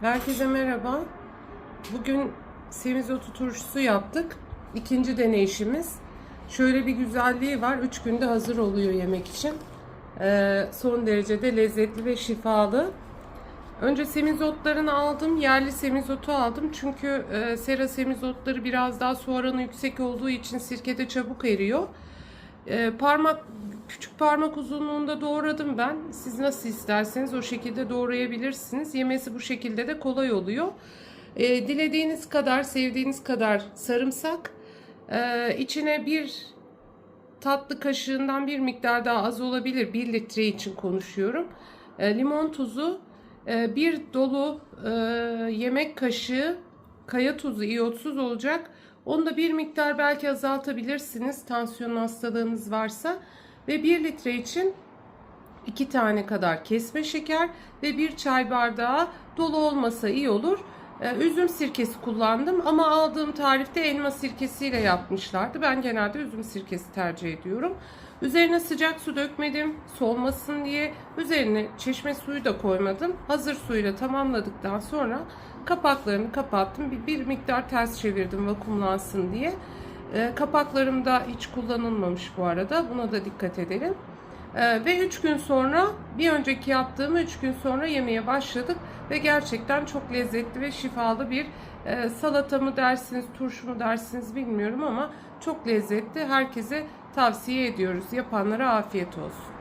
Herkese merhaba. Bugün semizotu turşusu yaptık. İkinci deneyişimiz. Şöyle bir güzelliği var. 3 günde hazır oluyor yemek için. Ee, son derece de lezzetli ve şifalı. Önce semizotlarını aldım. Yerli semizotu aldım. Çünkü e, sera semizotları biraz daha su oranı yüksek olduğu için sirkede çabuk eriyor. E, parmak küçük parmak uzunluğunda doğradım ben. Siz nasıl isterseniz o şekilde doğrayabilirsiniz. Yemesi bu şekilde de kolay oluyor. E, dilediğiniz kadar, sevdiğiniz kadar sarımsak. E, içine bir tatlı kaşığından bir miktar daha az olabilir. 1 litre için konuşuyorum. E, limon tuzu, e, bir dolu e, yemek kaşığı kaya tuzu iyotsuz olacak. Onu da bir miktar belki azaltabilirsiniz tansiyon hastalığınız varsa. Ve 1 litre için 2 tane kadar kesme şeker ve bir çay bardağı dolu olmasa iyi olur. Ee, Üzüm sirkesi kullandım ama aldığım tarifte elma sirkesiyle yapmışlardı. Ben genelde üzüm sirkesi tercih ediyorum. Üzerine sıcak su dökmedim solmasın diye. Üzerine çeşme suyu da koymadım. Hazır suyla tamamladıktan sonra kapaklarını kapattım. Bir, bir miktar ters çevirdim vakumlansın diye. Ee, kapaklarım da hiç kullanılmamış bu arada. Buna da dikkat edelim. Ee, ve 3 gün sonra bir önceki yaptığımı 3 gün sonra yemeye başladık ve gerçekten çok lezzetli ve şifalı bir e, salata mı dersiniz, turşu mu dersiniz bilmiyorum ama çok lezzetli. Herkese tavsiye ediyoruz. Yapanlara afiyet olsun.